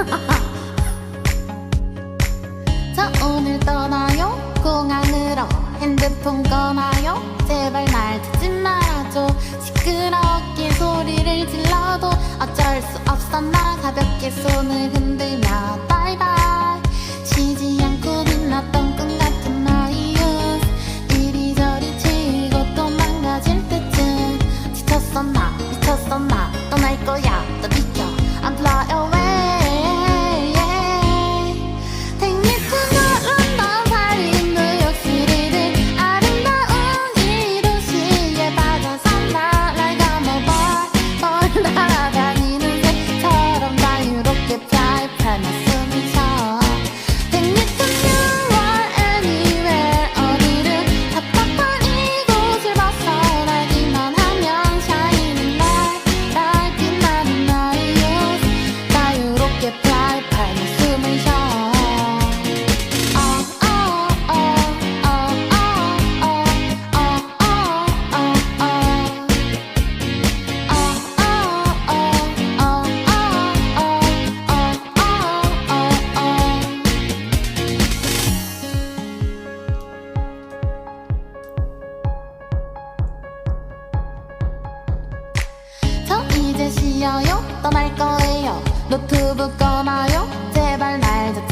자 오늘 떠나요? 공항으로 핸드폰 꺼놔요? 제발 날 듣지 말아줘. 시끄럽게 소리를 질러도 어쩔 수 없어. 나 가볍게 손을 흔들며 바이바이 들려요 떠날 거예요 노트북 꺼놔요 제발 날 듣.